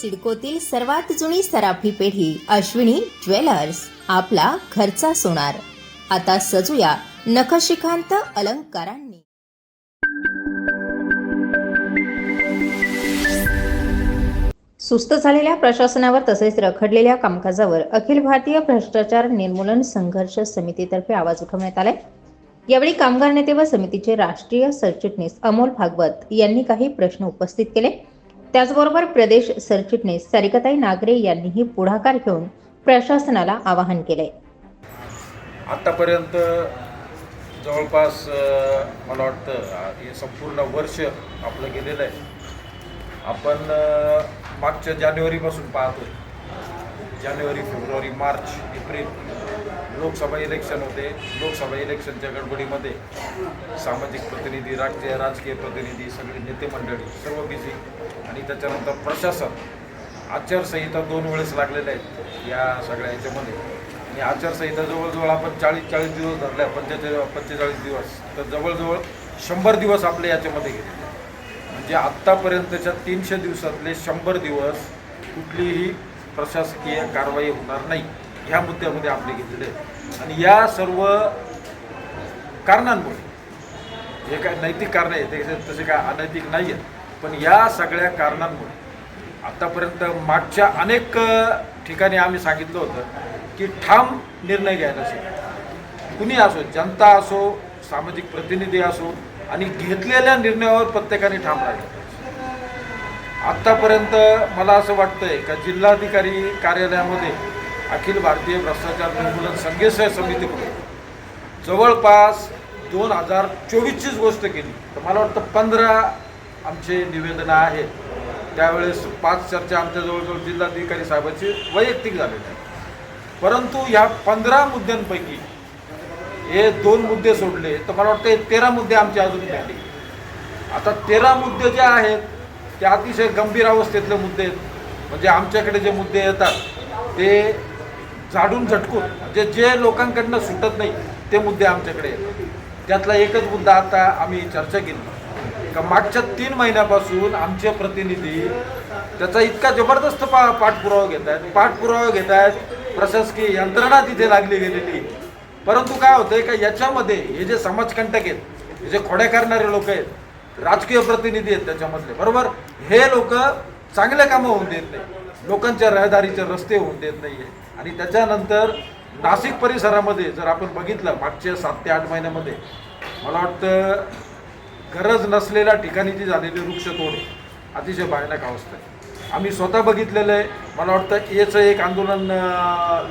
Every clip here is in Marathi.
सिडकोतील सर्वात जुनी सराफी पेढी अश्विनी ज्वेलर्स आपला घरचा सोनार. आता सजूया नखशिखांत अलंकारांनी. सुस्त झालेल्या प्रशासनावर तसेच रखडलेल्या कामकाजावर अखिल भारतीय भ्रष्टाचार निर्मूलन संघर्ष समितीतर्फे आवाज उठवण्यात आलाय. यावेळी कामगार नेते व समितीचे राष्ट्रीय सरचिटणीस अमोल भागवत यांनी काही प्रश्न उपस्थित केले. त्याचबरोबर प्रदेश सरचिटणीस सारिकाताई नागरे यांनीही पुढाकार घेऊन प्रशासनाला आवाहन केले. आत्तापर्यंत जवळपास मला वाटतं हे संपूर्ण वर्ष आपलं गेलेलं आहे. आपण मागच्या जानेवारीपासून पाहतोय. जानेवारी फेब्रुवारी मार्च एप्रिल लोकसभा इलेक्शन होते. लोकसभा इलेक्शनच्या गडबडीमध्ये सामाजिक प्रतिनिधी राजकीय राजकीय प्रतिनिधी सगळे नेते मंडळी सर्व बिझी आणि त्याच्यानंतर प्रशासन. आचारसंहिता दोन वेळेस लागलेल्या आहेत या सगळ्या याच्यामध्ये. आणि आचारसंहिता जवळजवळ आपण चाळीस चाळीस दिवस धरल्या पंचेचाळीस पंचेचाळीस दिवस. तर जवळजवळ शंभर दिवस आपले याच्यामध्ये गेले. म्हणजे आत्तापर्यंतच्या तीनशे दिवसातले शंभर दिवस कुठलीही प्रशासकीय कारवाई होणार नाही ह्या मुद्द्यामध्ये आपले घेतलेले आहेत. आणि या सर्व कारणांमुळे जे काय नैतिक कारण आहे ते तसे काय अनैतिक नाही आहेत पण या सगळ्या कारणांमुळे आत्तापर्यंत मागच्या अनेक ठिकाणी आम्ही सांगितलं होतं की ठाम निर्णय घ्यायला असेल. कुणी असो जनता असो सामाजिक प्रतिनिधी असो आणि घेतलेल्या निर्णयावर प्रत्येकाने ठाम राहिलं आत्तापर्यंत मला असं वाटतंय का जिल्हाधिकारी कार्यालयामध्ये अखिल भारतीय भ्रष्टाचार निर्मूलन संघर्ष समितीकडून जवळपास दोन हजार चोवीसचीच गोष्ट केली. तर मला वाटतं पंधरा आमचे निवेदनं आहेत. त्यावेळेस पाच चर्चा आमच्या जवळजवळ जिल्हाधिकारी साहेबांची वैयक्तिक झालेली आहेत. परंतु ह्या पंधरा मुद्द्यांपैकी हे दोन मुद्दे सोडले तर मला वाटतं हे तेरा मुद्दे आमचे अजून मिळाले आता तेरा मुद्दे जे आहेत ते अतिशय गंभीर अवस्थेतले मुद्दे आहेत. म्हणजे आमच्याकडे जे मुद्दे येतात ते झाडून झटकून म्हणजे जे लोकांकडनं सुटत नाही ते मुद्दे आमच्याकडे येतात. त्यातला एकच मुद्दा आता आम्ही चर्चा केली. का मागच्या तीन महिन्यापासून आमचे प्रतिनिधी त्याचा इतका जबरदस्त पा पाठपुरावा घेत आहेत. पाठपुरावा घेत आहेत प्रशासकीय यंत्रणा तिथे लागली गेलेली. परंतु काय होतंय का याच्यामध्ये हे जे समाजकंटक आहेत हे जे खोड्या करणारे लोक आहेत राजकीय प्रतिनिधी आहेत त्याच्यामधले बरोबर? हे लोक चांगले कामं होऊन देत नाही. लोकांच्या रहदारीचे रस्ते होऊन देत नाही आहे आणि त्याच्यानंतर नाशिक परिसरामध्ये जर आपण बघितलं मागच्या सात ते आठ महिन्यामध्ये मला वाटतं गरज नसलेल्या ठिकाणी जी झालेली वृक्षतोड अतिशय भयानक अवस्था आहे. आम्ही स्वतः बघितलेलं आहे. मला वाटतं याचं एक आंदोलन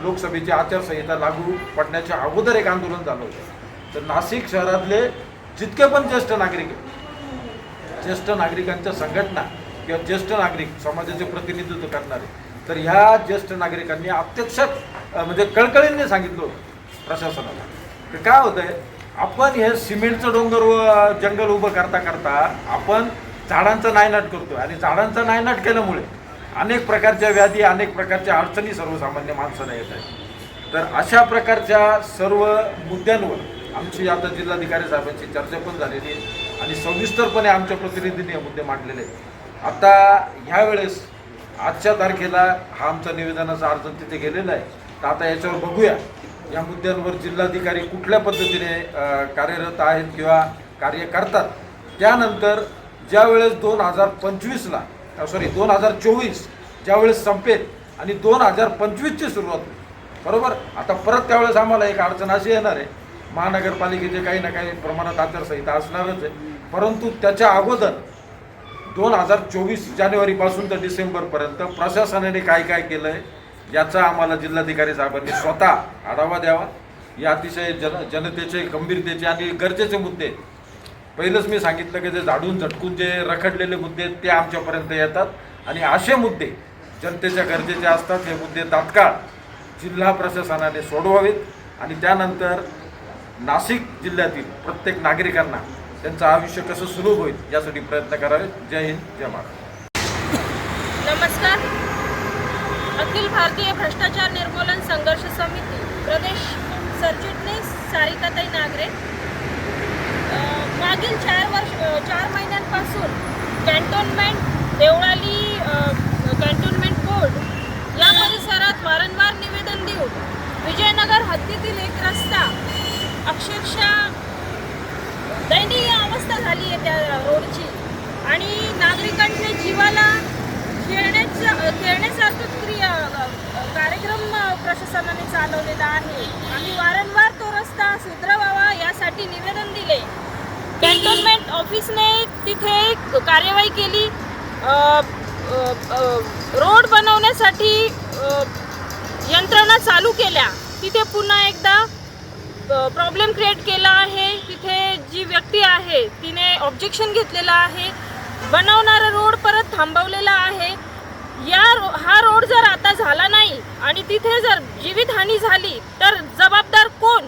लोकसभेची आचारसंहिता लागू पडण्याच्या अगोदर एक आंदोलन झालं होतं. तर नाशिक शहरातले जितके पण ज्येष्ठ नागरिक आहेत ज्येष्ठ नागरिकांच्या संघटना किंवा ज्येष्ठ नागरिक समाजाचे प्रतिनिधित्व करणारे. तर ह्या ज्येष्ठ नागरिकांनी अत्यक्षक म्हणजे कळकळींनी सांगितलं होतं प्रशासनाला. तर काय होतंय आपण हे सिमेंटचं डोंगर व जंगल उभं करता करता आपण झाडांचा नायनाट करतो आणि झाडांचा नायनाट केल्यामुळे अनेक प्रकारच्या व्याधी अनेक प्रकारच्या अडचणी सर्वसामान्य माणसाला येत आहेत. तर अशा प्रकारच्या सर्व मुद्द्यांवर आमची आता जिल्हाधिकारी साहेबांची चर्चा पण झालेली आहे आणि सविस्तरपणे आमच्या प्रतिनिधींनी हे मुद्दे मांडलेले आहेत. आता ह्यावेळेस आजच्या तारखेला हा आमचा निवेदनाचा अर्ज तिथे गेलेला आहे. तर आता याच्यावर बघूया या मुद्द्यांवर जिल्हाधिकारी कुठल्या पद्धतीने कार्यरत आहेत किंवा कार्य करतात. त्यानंतर ज्यावेळेस दोन हजार पंचवीसला सॉरी दोन हजार चोवीस ज्यावेळेस संपेल आणि दोन हजार पंचवीसची सुरुवात बरोबर? आता परत त्यावेळेस आम्हाला एक अडचण अशी येणार आहे महानगरपालिकेचे काही ना काही प्रमाणात आचारसंहिता असणारच आहे. परंतु त्याच्या अगोदर दोन हजार चोवीस जानेवारीपासून तर डिसेंबरपर्यंत प्रशासनाने काय काय केलं आहे याचा आम्हाला जिल्हाधिकारी साहेबांनी स्वतः आढावा द्यावा. या अतिशय जन जनतेचे गंभीरतेचे आणि गरजेचे मुद्दे. पहिलंच मी सांगितलं की जे झाडून झटकून जे रखडलेले मुद्दे ते आमच्यापर्यंत येतात. आणि असे मुद्दे जनतेच्या गरजेचे असतात हे मुद्दे तात्काळ जिल्हा प्रशासनाने सोडवावेत. आणि त्यानंतर नाशिक जिल्ह्यातील प्रत्येक नागरिकांना त्यांचं आयुष्य कसं सुलभ होईल यासाठी प्रयत्न करावे. जय हिंद जय महाराष्ट्र. नमस्कार. अखिल भारतीय भ्रष्टाचार निर्मूलन संघर्ष समिती प्रदेश सरचिटणीस सारिकाताई नागरे मागील चार वर्ष चार महिन्यांपासून कॅन्टोनमेंट देवळाली कॅन्टोनमेंट बोर्ड या परिसरात वारंवार निवेदन देऊन विजयनगर हत्तीतील एक रस्ता अक्षरशः दयनीय अवस्था झाली आहे त्या रोडची आणि नागरिकांच्या जीवाला खेळण्याचं खेळण्यासारखं क्रिया कार्यक्रम प्रशासनाने चालवलेला आहे. आम्ही वारंवार तो रस्ता सुधरवावा यासाठी निवेदन दिले. कॅन्टोन्मेंट ऑफिसने तिथे कार्यवाही केली. रोड बनवण्यासाठी यंत्रणा चालू केल्या. तिथे पुन्हा एकदा प्रॉब्लेम क्रिएट केला आहे. तिथे जी व्यक्ती आहे तिने ऑब्जेक्शन घेतलेलं आहे. बनवणारा रोड परत थांबवलेला आहे. या रो हा रोड जर आता झाला नाही आणि तिथे जर जीवितहानी झाली तर जबाबदार कोण?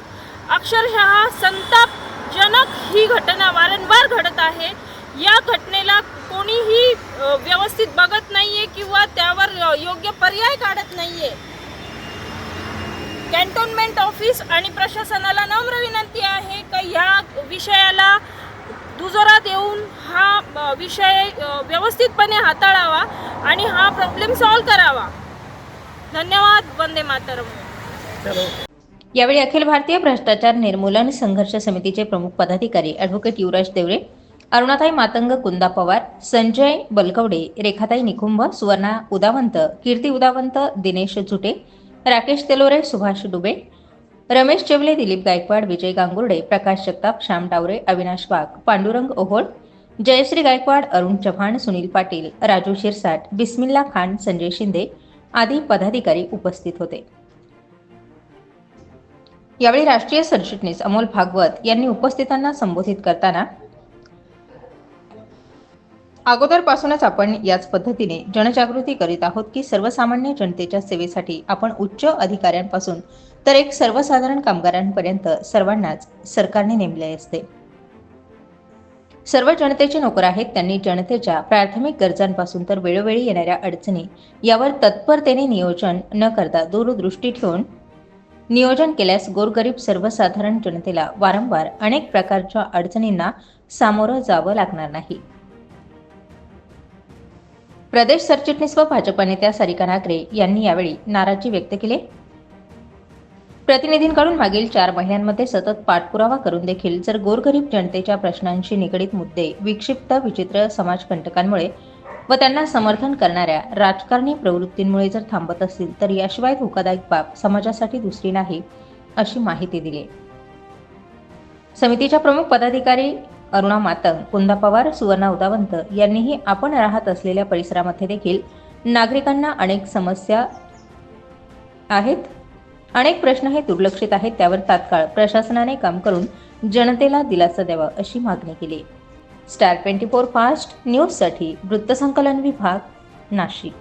अक्षरशः संतापजनक ही घटना वारंवार घडत आहे. या घटनेला कोणीही व्यवस्थित बघत नाही आहे किंवा त्यावर योग्य पर्याय काढत नाही आहे कॅन्टोन्मेंट ऑफिस आणि प्रशासनाला नम्र विनंती आहे का ह्या विषयाला दुजोरा देऊन हा विषय व्यवस्थितपणे हाताळावा आणि हा प्रॉब्लेम सॉल्व करावा. धन्यवाद वंदे मातरम. यावेळी अखिल भारतीय भ्रष्टाचार निर्मूलन संघर्ष समितीचे प्रमुख पदाधिकारी ॲडव्होकेट युवराज देवरे अरुणाताई मातंग कुंदा पवार संजय बलकवडे रेखाताई निकुंभ सुवर्णा उदावंत कीर्ती उदावंत दिनेश झुटे राकेश तेलोरे सुभाष डुबे रमेश चेवले दिलीप गायकवाड विजय गांगुर्डे प्रकाश जगताप श्याम डावरे अविनाश वाघ पांडुरंग ओहोळ जयश्री गायकवाड अरुण चव्हाण सुनील पाटील राजू शिरसाट बिस्मिल्ला खान संजय शिंदे आदी पदाधिकारी उपस्थित होते. यावेळी राष्ट्रीय सरचिटणीस अमोल भागवत यांनी उपस्थितांना संबोधित करताना अगोदरपासूनच आपण याच पद्धतीने जनजागृती करीत आहोत की सर्वसामान्य जनतेच्या सेवेसाठी आपण उच्च अधिकाऱ्यांपासून तर एक सर्वसाधारण कामगारांपर्यंत सर्वांनाच सरकारने नेमले असते. सर्व जनतेचे नोकर आहेत त्यांनी जनतेच्या प्राथमिक गरजांपासून तर वेळोवेळी येणाऱ्या अडचणी यावर तत्परतेने नियोजन न करता दूरदृष्टी ठेवून नियोजन केल्यास गोरगरीब सर्वसाधारण जनतेला वारंवार अनेक प्रकारच्या अडचणींना सामोरं जावं लागणार नाही. प्रदेश सरचिटणीस व भाजप नेत्या सरिका नागरे यांनी यावेळी नाराजी व्यक्त केली. प्रतिनिधींकडून मागील चार महिन्यांमध्ये सतत पाठपुरावा करून देखील जर गोरगरीब जनतेच्या प्रश्नांशी निगडीत मुद्दे विक्षिप्त विचित्र समाजकंटकांमुळे व त्यांना समर्थन करणाऱ्या राजकारणी प्रवृत्तींमुळे जर थांबत असतील तर याशिवाय धोकादायक बाब समाजासाठी दुसरी नाही अशी माहिती दिली. समितीच्या प्रमुख पदाधिकारी अरुणा मातंग कुंदा पवार सुवर्णा उदावंत यांनीही आपण राहत असलेल्या परिसरामध्ये देखील नागरिकांना अनेक समस्या आहेत. अनेक प्रश्न हे दुर्लक्षित आहेत. त्यावर तात्काळ प्रशासनाने काम करून जनतेला दिलासा द्यावा अशी मागणी केली. स्टार ट्वेंटी फोर फास्ट न्यूजसाठी वृत्तसंकलन विभाग नाशिक.